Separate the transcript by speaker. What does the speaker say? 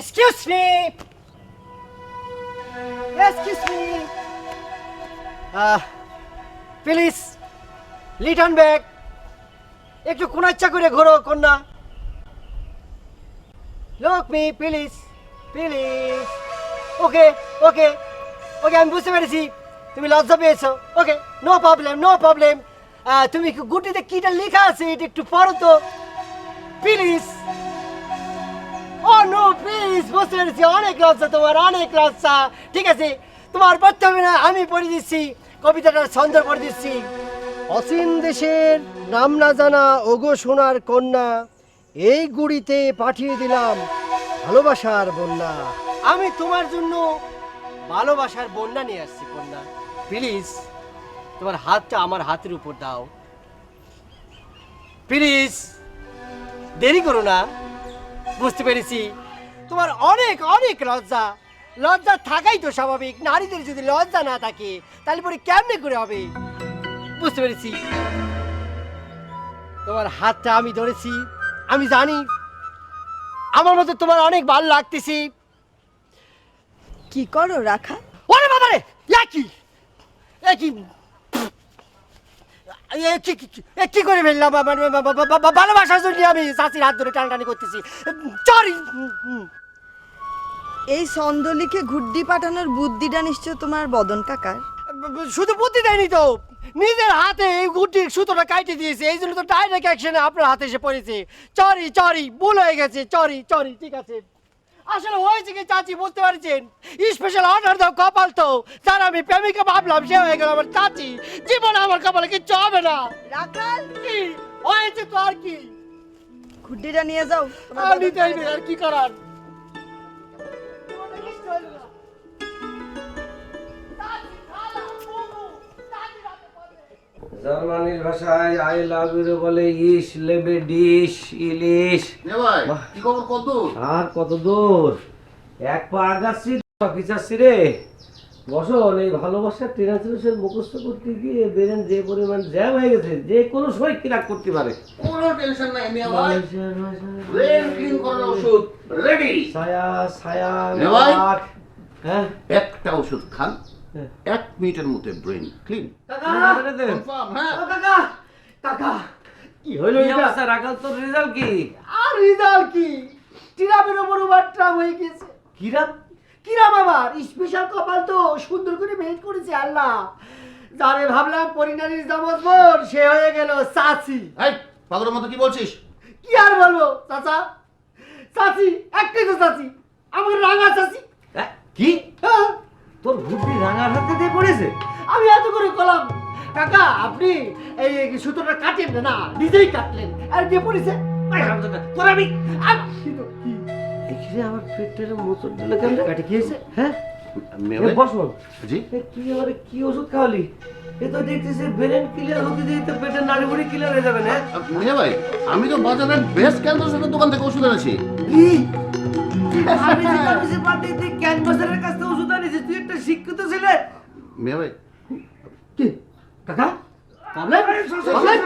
Speaker 1: Excuse me excuse me please Liton bag একটু কোনাচ্ছা করে ঘোরো, কন্যা। লোক me please please okay okay okay আমি বুঝতে পেরেছি। তুমি লজ্জা পেয়েছ। Okay no problem no problem তুমি গুটিতে কিটা লেখা আছে, এটা একটু পড়ো তো। প্লিজ প্লিজ বুঝতে পেরেছি অনেক লজ্জা তোমার, অনেক লজ্জা। ঠিক আছে? তোমার পড়তে হবে না আমি পড়ে দিচ্ছি কবিতাটা ছন্দ পড়ে দিচ্ছি। অসীম দেশের নাম না জানা, ওগো সোনার কন্যা, এই গুড়িতে পাঠিয়ে দিলাম ভালোবাসার বন্যা। আমি তোমার জন্য ভালোবাসার বন্যা নিয়ে আসছি, কন্যা। প্লিজ তোমার হাতটা আমার হাতের উপর দাও। প্লিজ দেরি করো না। বুঝতে পেরেছি? তোমার অনেক অনেক লজ্জা। লজ্জা থাকাই তো স্বাভাবিক নারীদের যদি লজ্জা না থাকে তাহলে পরে কেমনে করে হবে? বুঝতে পেরেছি। তোমার হাতটা আমি ধরেছি আমি জানি। আমার মতো তোমার অনেক ভালো লাগতেছি।
Speaker 2: কি করো রাখা?
Speaker 1: ওরে বাবা রে কি কি করে ফেললাম? ভালোবাসার জন্য আমি চাষির হাত ধরে টানটানি করতেছি। চরি!
Speaker 2: এই ছন্দ লিখে ঘুড্ডি পাঠানোর বুদ্ধিটা নিশ্চয় তোমার বদন কাকার?
Speaker 1: শুধু বুদ্ধি দেয়নি তো! নিজের হাতে এই গুটির সুতোটা কাটে দিয়েছে এই জন্য তো ডাইরেক্ট অ্যাকশনে আপনার হাতে এসে পড়েছে। চরি চরি ভুল হয়ে গেছে চরি চরি ঠিক আছে। আসলে হয়েছে কি চাচি বুঝতে পারছেন? স্পেশাল অর্ডার দাও কপাল তো। তার আমি প্রেমিকা ভাবলাম সে হয়ে গেল আমার চাচি। জীবনে আমার কপালে কিচ্ছু হবে না।
Speaker 2: রাখাল!
Speaker 1: কি? হয়েছে তো আর কি।
Speaker 2: খুঁটিটা নিয়ে যাও।
Speaker 1: আর কি করার?
Speaker 3: জার্মানির ভাষায় আই লাভ ইউ বলে ইস লেবে ডিশ ইলিশ
Speaker 4: নে ভাই কি খবর? কত
Speaker 3: আর কত দূর? এক পা আগাচ্ছি পিছাচ্ছি রে। বসন এই ভালোবাসার ট্রান্সলেশন মুখস্থ করতে গিয়ে বেরেন যে পরিমাণ জ্যাম হয়ে গেছে যে কোনো সময় ক্রাক করতে পারে।
Speaker 4: কোনো টেনশন নাই মিয়া ভাই। ব্রেন ক্লিন করার ওষুধ রেডি
Speaker 3: ছায়া ছায়া। হ্যাঁ?
Speaker 4: একটা ওষুধ খান। এক মিনিটের মধ্যে ব্রেন ক্লিন হ্যাঁ।
Speaker 1: কাকা! কাকা! কি এটা?
Speaker 3: রাখাল তোর রেজাল্ট কি?
Speaker 1: আর রিজাল্ট কি? টিরামের ওপর ওভারট্রাম হয়ে গেছে।
Speaker 3: কিরাম
Speaker 1: কিরাম আবার? স্পেশাল কপাল তো সুন্দর করে মেট করেছে আল্লাহ। যারে ভাবলাম পরিণারীর জমজবর সে হয়ে গেল চাচি।
Speaker 4: এই পাগলের মতো কি বলছিস?
Speaker 1: কি আর বলব চাচা? চাচি একটাই তো চাচি। আমার রাঙা চাচি।
Speaker 3: হ্যাঁ, কি?
Speaker 1: হ্যাঁ,
Speaker 3: তোর বুদ্ধি রাঙার হাতে দিয়ে পড়েছে?
Speaker 1: আমি এত করে কলাম। কাকা আপনি এই সুতোটা কাটেন না, নিজেই কাটলেন। আর কে পড়েছে।
Speaker 3: তোর আমি আমার পেটের মোচর দিলে কেন
Speaker 1: কাটে খেয়েছে
Speaker 3: হ্যাঁ? বসো
Speaker 4: জি?
Speaker 3: কি আবার কি ওষুধ খাওয়ালি? এ তো দেখতেছি ব্রেন ক্লিয়ার হতে দিয়ে তো পেটের নাড়ি বুড়ি ক্লিয়ার হয়ে যাবে না?
Speaker 4: মিয়া ভাই আমি তো বাজারের বেস্ট ক্যান্সার সেন্টার দোকান থেকে ওষুধ এনেছি।
Speaker 3: কি? আমি যে দিয়ে ক্যানভাসের কাছ শিক্ষিত ছেলে
Speaker 4: মেয়ে ভাই
Speaker 1: কি কাকা পাবলেন পাবলেন